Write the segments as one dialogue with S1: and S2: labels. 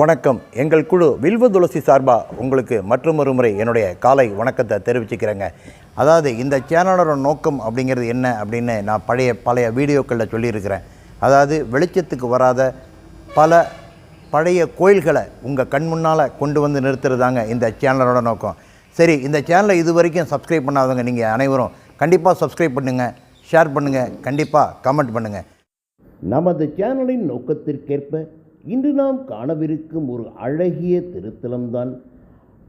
S1: வணக்கம். எங்கள் குழு வில்வ துளசி சார்பாக உங்களுக்கு மற்றொரு முறை என்னுடைய காலை வணக்கத்தை தெரிவிச்சுக்கிறேங்க. அதாவது இந்த சேனலோட நோக்கம் அப்படிங்கிறது என்ன அப்படின்னு நான் பழைய பழைய வீடியோக்களில் சொல்லியிருக்கிறேன். அதாவது வெளிச்சத்துக்கு வராத பல பழைய கோயில்களை உங்கள் கண் முன்னால் கொண்டு வந்து நிறுத்துறதாங்க இந்த சேனலோட நோக்கம். சரி இந்த சேனலை இது வரைக்கும் சப்ஸ்கிரைப் பண்ணாதவங்க நீங்கள் அனைவரும் கண்டிப்பாக சப்ஸ்கிரைப் பண்ணுங்கள் ஷேர் பண்ணுங்கள் கண்டிப்பாக கமெண்ட் பண்ணுங்கள்
S2: நமது சேனலின் நோக்கத்திற்கேற்ப இன்று நாம் காணவிருக்கும் ஒரு அழகிய திருத்தலம்தான்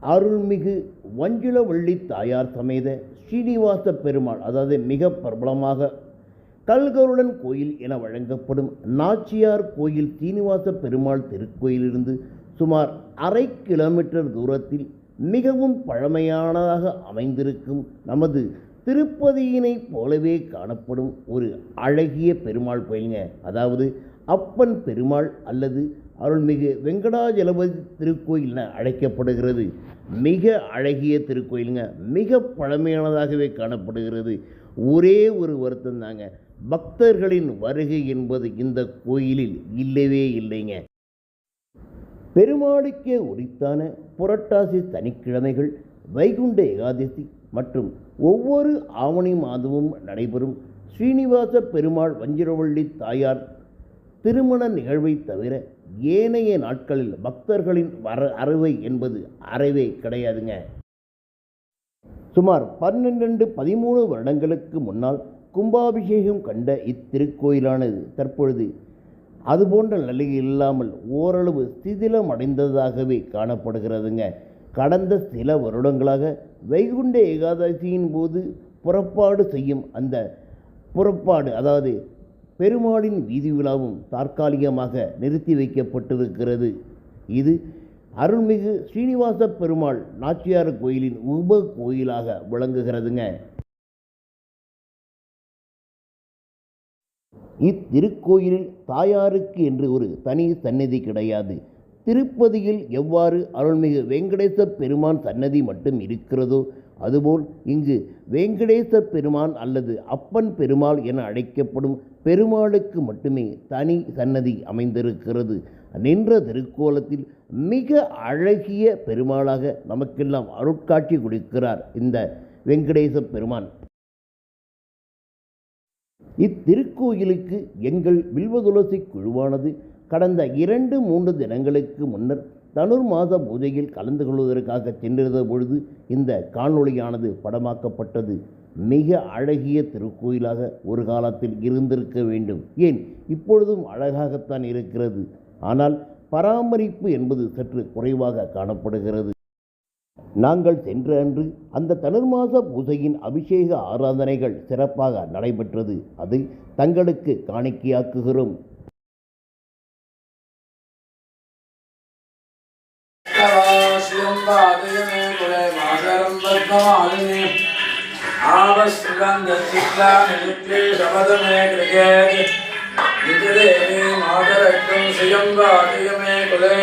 S2: அருள்மிகு வஞ்சுளவள்ளி தாயார் சமேத ஸ்ரீனிவாச பெருமாள் அதாவது மிக பிரபலமாக கல்கருடன் கோயில் என வழங்கப்படும் நாச்சியார் கோயில் சீனிவாச பெருமாள் திருக்கோயிலிருந்து சுமார் அரை கிலோமீட்டர் தூரத்தில் மிகவும் பழமையானதாக அமைந்திருக்கும் நமது திருப்பதியினைப் போலவே காணப்படும் ஒரு அழகிய பெருமாள் கோயிலுங்க. அதாவது அப்பன் பெருமாள் அல்லது அருள்மிகு வெங்கடாஜலபதி திருக்கோயில் என அழைக்கப்படுகிறது. மிக அழகிய திருக்கோயிலுங்க. மிக பழமையானதாகவே காணப்படுகிறது. ஒரே ஒரு வருத்தம் தாங்க பக்தர்களின் வருகை என்பது இந்த கோயிலில் இல்லவே இல்லைங்க. பெருமாளுக்கே உரித்தான புரட்டாசி சனிக்கிழமைகள் வைகுண்ட ஏகாதசி மற்றும் ஒவ்வொரு ஆவணி மாதமும் நடைபெறும். ஸ்ரீனிவாச பெருமாள் வஞ்சிரவள்ளி தாயார் திருமண நிகழ்வை தவிர ஏனைய நாட்களில் பக்தர்களின் வர அறுவை என்பது அறவே கிடையாதுங்க. சுமார் பன்னிரண்டு பதிமூணு வருடங்களுக்கு முன்னால் கும்பாபிஷேகம் கண்ட இத்திருக்கோயிலானது தற்பொழுது அதுபோன்ற நிலை இல்லாமல் ஓரளவு சிதிலம் அடைந்ததாகவே காணப்படுகிறதுங்க. கடந்த சில வருடங்களாக வைகுண்ட ஏகாதசியின் போது புறப்பாடு செய்யும் அந்த புறப்பாடு அதாவது பெருமாளின் வீதி விழாவும் தற்காலிகமாக நிறுத்தி வைக்கப்பட்டிருக்கிறது. இது அருள்மிகு ஸ்ரீனிவாச பெருமாள் நாச்சியார் கோயிலின் உப கோயிலாக விளங்குகிறதுங்க. இத்திருக்கோயிலில் தாயாருக்கு என்று ஒரு தனி சன்னதி கிடையாது. திருப்பதியில் எவ்வாறு அருள்மிகு வெங்கடேச பெருமான் சன்னதி மட்டும் இருக்கிறதோ அதுபோல் இங்கு வெங்கடேச பெருமான் அல்லது அப்பன் பெருமாள் என அழைக்கப்படும் பெருமாளுக்கு மட்டுமே தனி சன்னதி அமைந்திருக்கிறது. நின்ற திருக்கோலத்தில் மிக அழகிய பெருமாளாக நமக்கெல்லாம் அருட்காட்சி கொடுக்கிறார் இந்த வெங்கடேச பெருமான். இத்திருக்கோயிலுக்கு எங்கள் வில்வதுளசி குழுவானது கடந்த இரண்டு மூன்று தினங்களுக்கு முன்னர் தனுர் மாத பூஜையில் கலந்து கொள்வதற்காக சென்றிருந்த பொழுது இந்த காணொளியானது படமாக்கப்பட்டது. மிக அழகிய திருக்கோயிலாக ஒரு காலத்தில் இருந்திருக்க வேண்டும். ஏன்? இப்பொழுதும் அழகாகத்தான் இருக்கிறது. ஆனால் பராமரிப்பு என்பது சற்று குறைவாக காணப்படுகிறது. நாங்கள் சென்ற அன்று அந்த தனுர்மாச பூஜையின் அபிஷேக ஆராதனைகள் சிறப்பாக நடைபெற்றது. அதை தங்களுக்கு காணிக்கையாக்குகிறோம்.
S3: शिवं वादयमे कुले मातरं पद्ममालिनी आवस्सुगन्धचित्लानित्ये शपदमे कृगे निजदेवी मातरक्तं श्रियं वादयमे कुले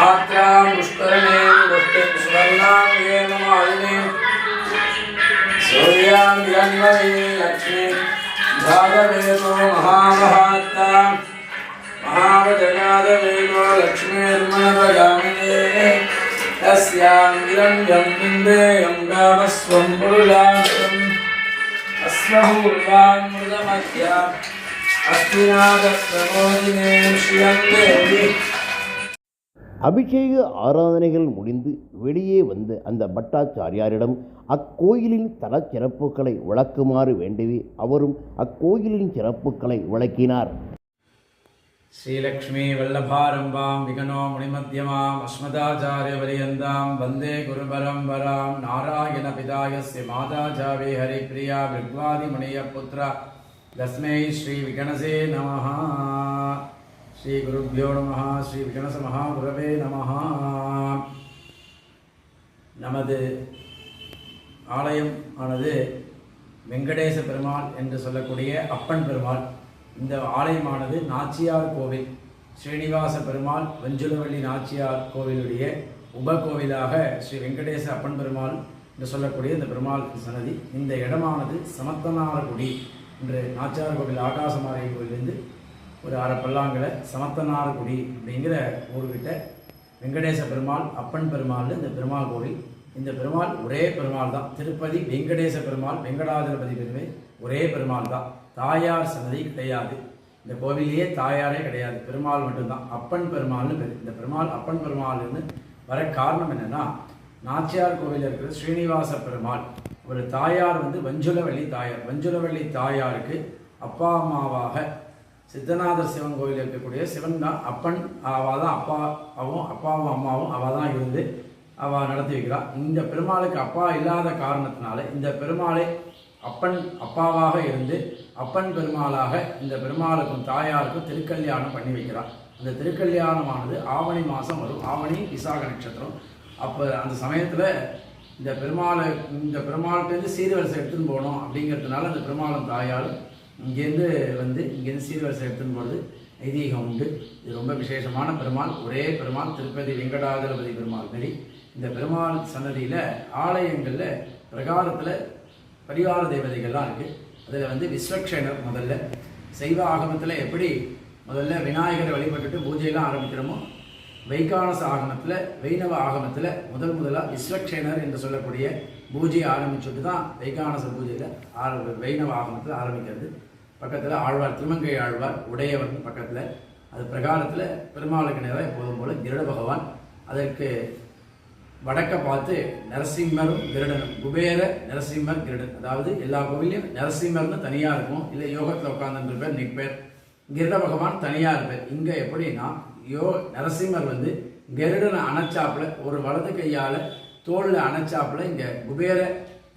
S3: आत्रां पुष्करणीं वृष्टिं सुवर्णां येन मालिनीं सूर्यां जन्मनी लक्ष्मी भागवेतो महामहात्ताम् महावजनादवेदो लक्ष्मीर्मणवगामिने तस्यां विरञ्जं बिन्देयं गामस्वं पुरुलाशम् अस्महूर्वान् मृगमध्या अस्मिनादप्रमोदिने श्रियं देवी
S2: அபிஷேக ஆராதனைகள் முடிந்து வெளியே வந்த அந்த பட்டாச்சாரியாரிடம் அக்கோயிலின் தலச் சிறப்புகளை விளக்குமாறு வேண்டவே அவரும் அக்கோயிலின் சிறப்புகளை விளக்கினார்
S3: ஸ்ரீலக்ஷ்மி வல்லபாரம்பாம் விகனோ முனிமத்தியமாம் அஸ்மதாச்சாரிய பரியந்தாம் வந்தே குருபரம்பராம் நாராயண பிதாயஸ்ய மாதாச்சாரி ஹரிப்பிரியா வித்வாதி முனிய புத்ரா தஸ்மை ஸ்ரீ விகணசே நமஹா. ஸ்ரீ குருப்பியோ நமஹா ஸ்ரீ விகணச மகா குரவே நமஹா. நமது ஆலயம் ஆனது வெங்கடேச பெருமாள் என்று சொல்லக்கூடிய அப்பன் பெருமாள். இந்த ஆலயமானது நாச்சியார் கோவில். ஸ்ரீனிவாச பெருமாள் வஞ்சுலவள்ளி நாச்சியார் கோவிலுடைய உபகோவிலாக ஸ்ரீ வெங்கடேச அப்பன் பெருமாள் என்று சொல்லக்கூடிய இந்த பெருமாள் சன்னதி. இந்த இடமானது சமத்தனாரகுடி என்று நாச்சியார் கோவில் ஆகாசமாரிய கோவிலிருந்து ஒரு அரை பல்லாங்கில் சமத்தனார்குடி அப்படிங்கிற ஊர்கிட்ட வெங்கடேச பெருமாள் அப்பன் பெருமாள் இந்த பெருமாள் கோவில் இந்த பெருமாள் ஒரே பெருமாள் தான். திருப்பதி வெங்கடேச பெருமாள் வெங்கடாதிபதி பெருமை ஒரே பெருமாள் தான். தாயார் சன்னதி கிடையாது. இந்த கோவிலேயே தாயாரே கிடையாது. பெருமாள் மட்டும்தான். அப்பன் பெருமாள்னு பேர். இந்த பெருமாள் அப்பன் பெருமாள்னு வர காரணம் என்னென்னா நாச்சியார் கோவிலில் இருக்கிற ஸ்ரீனிவாச பெருமாள். ஒரு தாயார் வந்து வஞ்சுலவள்ளி தாயார். வஞ்சுலவள்ளி தாயாருக்கு அப்பா அம்மாவாக சித்தநாதர் சிவன் கோவில் இருக்கக்கூடிய சிவன் தான். அப்பன் அவள் தான் அப்பாவும் அப்பாவும் அம்மாவும் அவள் தான் இருந்து அவள் நடத்தி வைக்கிறாள் இந்த பெருமாளுக்கு அப்பா இல்லாத காரணத்தினால இந்த பெருமாளை அப்பன் அப்பாவாக இருந்து அப்பன் பெருமாளாக இந்த பெருமாளுக்கும் தாயாருக்கும் திருக்கல்யாணம் பண்ணி வைக்கிறார். அந்த திருக்கல்யாணமானது ஆவணி மாதம் வரும். ஆவணி விசாக நட்சத்திரம். அப்போ அந்த சமயத்தில் இந்த பெருமாளை இந்த பெருமாள்கிட்டேருந்து சீர்வரிசை எடுத்துன்னு போகணும் அப்படிங்கிறதுனால அந்த பெருமாளும் தாயாரும் இங்கேருந்து வந்து இங்கேருந்து சீர்வரிசை எடுத்துன்னு போகிறது ஐதீகம் உண்டு. இது ரொம்ப விசேஷமான பெருமாள். ஒரே பெருமாள். திருப்பதி வெங்கடாதளபதி பெருமாள் மாரி இந்த பெருமாள் சன்னதியில் ஆலயங்களில் பிரகாரத்தில் பரிவார தேவதைகள்லாம் இருக்குது அதில் வந்து விஸ்வக்ஷேனர் முதல்ல. சைவ ஆகமத்தில் எப்படி முதல்ல விநாயகரை வழிபட்டுட்டு பூஜையெல்லாம் ஆரம்பிக்கிறோமோ வைகானச ஆகமத்தில் வைணவ ஆகமத்தில் முதல் முதலாக விஸ்வக்ஷேனர் என்று சொல்லக்கூடிய பூஜையை ஆரம்பிச்சுட்டு தான் வைகானச பூஜையில் ஆர வைணவ ஆகமத்தில் ஆரம்பிக்கிறது. பக்கத்தில் ஆழ்வார் திருமங்கை ஆழ்வார் உடையவன் பக்கத்தில். அது பிரகாரத்தில் பெருமாளுக்கு நேராக எப்போதும் போல் கிருட பகவான். அதற்கு வடக்க பார்த்து நரசிம்மரும் கிருடனும் குபேர நரசிம்மர் கிருடன். அதாவது எல்லா கோவிலையும் நரசிம்மர்னு தனியாக இருக்கும். இல்லை யோகத்தில் உட்காந்துருப்பார் நிற்பேர் கிருட பகவான் தனியாக இருப்பார். இங்கே எப்படின்னா யோ நரசிம்மர் வந்து கருடனை அணைச்சாப்புல ஒரு வலது கையால் தோளில் அணைச்சாப்புல இங்கே குபேர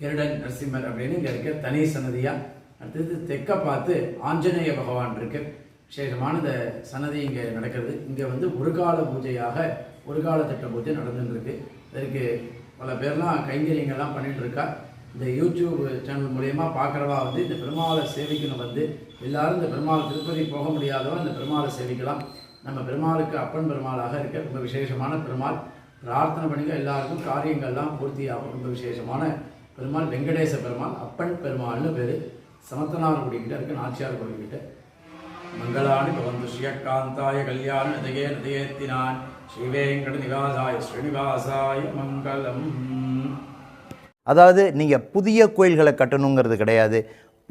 S3: கருடன் நரசிம்மர் அப்படின்னு இங்கே இருக்க தனி சன்னதியாக அடுத்தது தெற்க பார்த்து ஆஞ்சநேய பகவான் இருக்கு. விசேஷமான இந்த சன்னதி இங்கே நடக்கிறது. இங்கே வந்து ஒரு கால பூஜையாக ஒரு கால திட்ட பூஜை நடந்துட்டு இருக்கு. இதற்கு பல பேர்லாம் கைங்கரியங்கள்லாம் பண்ணிகிட்ருக்கா இந்த யூடியூப் சேனல் மூலயமா பார்க்குறவா வந்து இந்த பெருமாளை சேவிக்கணும் வந்து எல்லாரும் இந்த பெருமாள் திருப்பதி போக முடியாதவா இந்த பெருமாளை சேவிக்கலாம். நம்ம பெருமாளுக்கு அப்பன் பெருமாளாக இருக்க ரொம்ப விசேஷமான பெருமாள். பிரார்த்தனை பண்ணிக்க எல்லாருக்கும் காரியங்கள்லாம் பூர்த்தியாகும். ரொம்ப விசேஷமான பெருமாள் வெங்கடேச பெருமாள் அப்பன் பெருமாள்னு பேர். சமத்தனார் குடிக்கிட்ட இருக்கு நாச்சியார் கோயில்கிட்ட மங்களானி பவந்து ஸ்ரீயக்காந்தாய கல்யாண நதையே நதையேத்தினான். ஸ்ரீவேங்கட நிவாசாய ஸ்ரீனிவாசாய மங்களம்.
S1: அதாவது நீங்கள் புதிய கோயில்களை கட்டணுங்கிறது கிடையாது.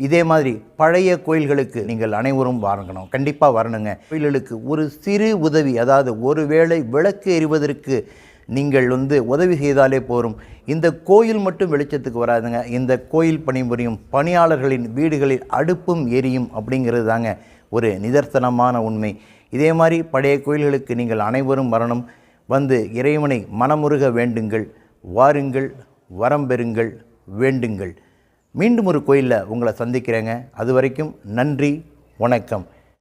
S1: இதே மாதிரி பழைய கோயில்களுக்கு நீங்கள் அனைவரும் வரணும். கண்டிப்பாக வரணுங்க. கோயில்களுக்கு ஒரு சிறு உதவி அதாவது ஒருவேளை விளக்கு எறிவதற்கு நீங்கள் வந்து உதவி செய்தாலே போரும். இந்த கோயில் மட்டும் வெளிச்சத்துக்கு வராதுங்க. இந்த கோயில் பணிபுரியும் பணியாளர்களின் வீடுகளில் அடுப்பும் எரியும் அப்படிங்கிறது தாங்க. ஒரு நிதர்சனமான உண்மை. இதே மாதிரி பழைய கோயில்களுக்கு நீங்கள் அனைவரும் வரணும் வந்து இறைவனை மனமுருக வேண்டுங்கள் வாருங்கள் வரம் பெறுங்கள் வேண்டுங்கள். மீண்டும் ஒரு கோயிலில் உங்களை சந்திக்கிறேங்க. அது வரைக்கும் நன்றி வணக்கம்.